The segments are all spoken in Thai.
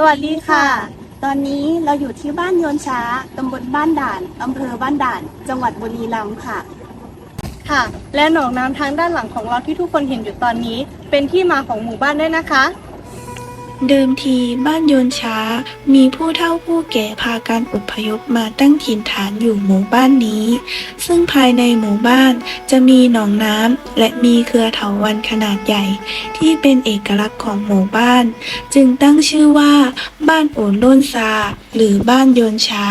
สวัสดีค่ะ ตอนนี้เราอยู่ที่บ้านโยนช้า ตำบลบ้านด่าน อำเภอบ้านด่าน จังหวัดบุรีรัมย์ค่ะ ค่ะ และหนองน้ำทางด้านหลังของเราที่ทุกคนเห็นอยู่ตอนนี้ เป็นที่มาของหมู่บ้านด้วยนะคะ เดิมทีบ้านโยนช้า มีผู้เฒ่าผู้แก่พากันอพยพมาตั้งถิ่นฐานอยู่หมู่บ้านนี้ ซึ่งภายในหมู่บ้านจะมีหนองน้ำและมีเครือเถาวันขนาดใหญ่ ที่เป็นเอกลักษณ์ของหมู่บ้าน จึงตั้งชื่อว่า บ้านโอนโลนซา หรือบ้านโยนช้า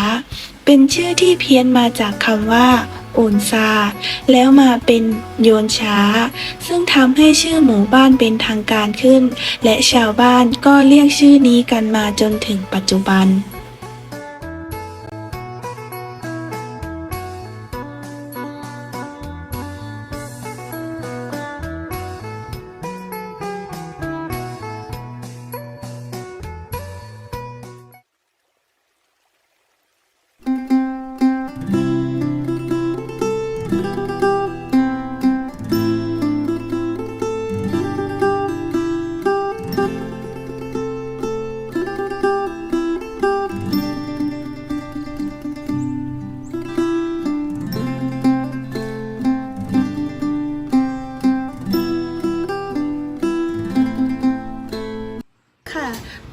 เป็นชื่อที่เพี้ยนมาจากคำว่าโอนซา แล้วมาเป็นโยนช้า ซึ่งทำให้ชื่อหมู่บ้านเป็นทางการขึ้น และชาวบ้านก็เรียกชื่อนี้กันมาจนถึงปัจจุบัน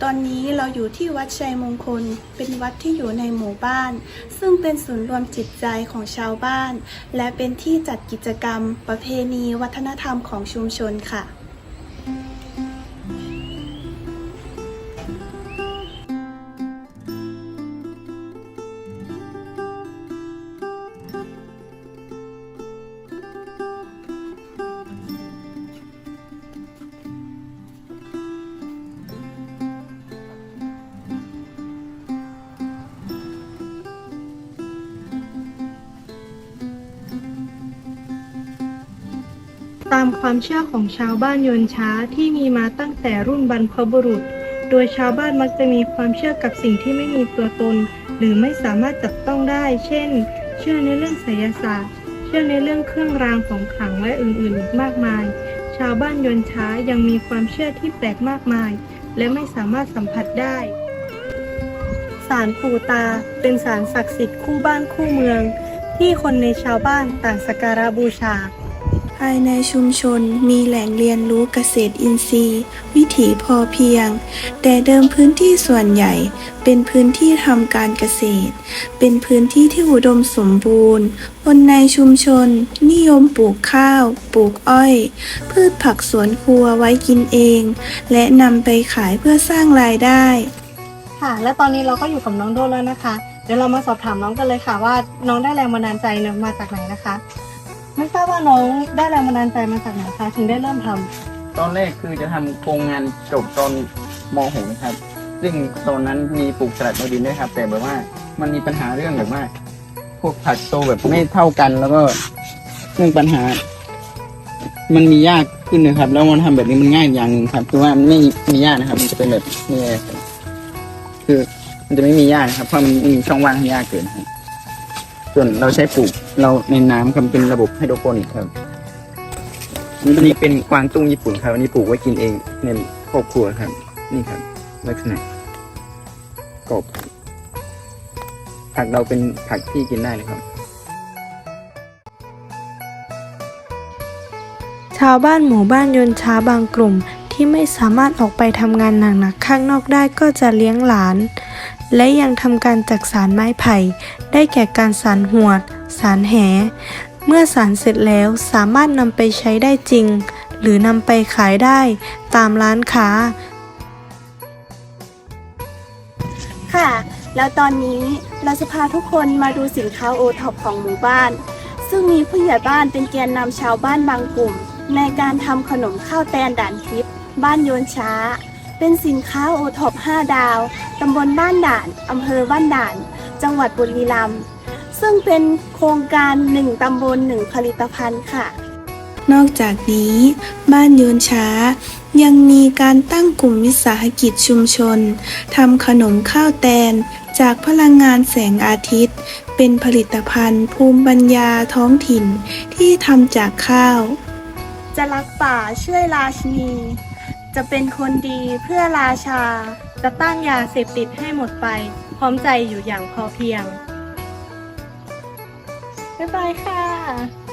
ตอนนี้เราอยู่ที่วัดชัยมงคล เป็นวัดที่อยู่ในหมู่บ้าน ซึ่งเป็นศูนย์รวมจิตใจของชาวบ้าน และเป็นที่จัดกิจกรรม ประเพณี วัฒนธรรมของชุมชนค่ะ ตามความเชื่อของชาวบ้านโยนช้าที่มีมาตั้งแต่รุ่นบรรพบุรุษ โดยชาวบ้านมักจะมีความเชื่อกับสิ่งที่ไม่มีตัวตน หรือไม่สามารถจับต้องได้ เช่น เชื่อในเรื่องไสยศาสตร์ เชื่อในเรื่องเครื่องรางของขลังและอื่นๆ อีกมากมาย ชาวบ้านยนช้ายังมีความเชื่อที่แปลกมากมาย และไม่สามารถสัมผัสได้ศาลปู่ตาเป็นศาลศักดิ์สิทธิ์คู่บ้านคู่เมือง ที่คนในชาวบ้านต่างสักการะบูชาายในชุมชนมีแหล่งเรียนรู้เกษตรอินทรีย์ วิถีพอเพียง แต่เดิมพื้นที่ส่วนใหญ่ เป็นพื้นที่ทำการเกษตร เป็นพื้นที่ที่อุดมสมบูรณ์ คนในชุมชน นิยมปลูกข้าว ปลูกอ้อย พืชผักสวนครัวไว้กินเอง และนำไปขายเพื่อสร้างรายได้ ค่ะ และตอนนี้เราก็อยู่กับน้องโดแล้วนะคะ เดี๋ยวเรามาสอบถามน้องกันเลยค่ะว่าน้องได้แรงบันดาลใจเนี่ยมาจากไหนนะคะ ไม่ทราบว่าน้องได้แรงบันดาลใจมาจากไหนคะถึงได้เริ่มทำตอนแรกคือจะทำโครงงานจบตอนม .6 นะครับ ซึ่งตอนนั้นมีปลูกสลัดโอดินด้วยครับ แต่แบบว่ามันมีปัญหาเรื่องแบบว่า พวกผักโตแบบไม่เท่ากัน แล้วก็เรื่องปัญหา มันมียากขึ้นนะครับ แล้วมันทำแบบนี้มันง่ายอย่างหนึ่งครับ คือว่ามันไม่มียากนะครับ มันจะเป็นแบบนี้ครับคือมันจะไม่มียากนะครับเพราะมันมีช่องว่างให้ยากเกินครับ ส่วนเราใช้ปลูกเราในน้ำครับเป็นระบบไฮโดรโปนิกครับอันนี้เป็นกวางตุ้งญี่ปุ่นครับอันนี้ปลูกไว้กินเองในครอบครัวครับ นี่ครับ ลักษณะกรอบผักเราเป็นผักที่กินได้เลยครับ ชาวบ้านหมู่บ้านยนช้าบางกลุ่มที่ไม่สามารถออกไปทำงานหนักๆข้างนอกได้ก็จะเลี้ยงหลาน และยังทำการจักสารไม้ไผ่ ได้แก่การสารหวด สารแห เมื่อสารเสร็จแล้วสามารถนำไปใช้ได้จริง หรือนำไปขายได้ตามร้านค้า ค่ะ แล้วตอนนี้เราจะพาทุกคนมาดูสินค้าโอท็อปของหมู่บ้าน ซึ่งมีผู้ใหญ่บ้านเป็นแกนนำชาวบ้านบางกลุ่ม ในการทำขนมข้าวแตนด่านทิพย์บ้านโยนช้า เป็นสินค้าโอท็อป5ดาว ตำบลบ้านด่าน อำเภอบ้านด่าน จังหวัดบุรีรัมย์ ซึ่งเป็นโครงการ 1 ตำบล 1 ผลิตภัณฑ์ค่ะ นอกจากนี้ บ้านโยนช้า ยังมีการตั้งกลุ่มวิสาหกิจชุมชน ทำขนมข้าวแตน จากพลังงานแสงอาทิตย์ เป็นผลิตภัณฑ์ ภูมิปัญญาท้องถิ่นที่ทำจากข้าว จะรักป่าช่วยราชินี จะเป็นคนดีเพื่อราชา จะต้านยาเสพติดให้หมดไป พร้อมใจอยู่อย่างพอเพียง บ๊ายบายค่ะ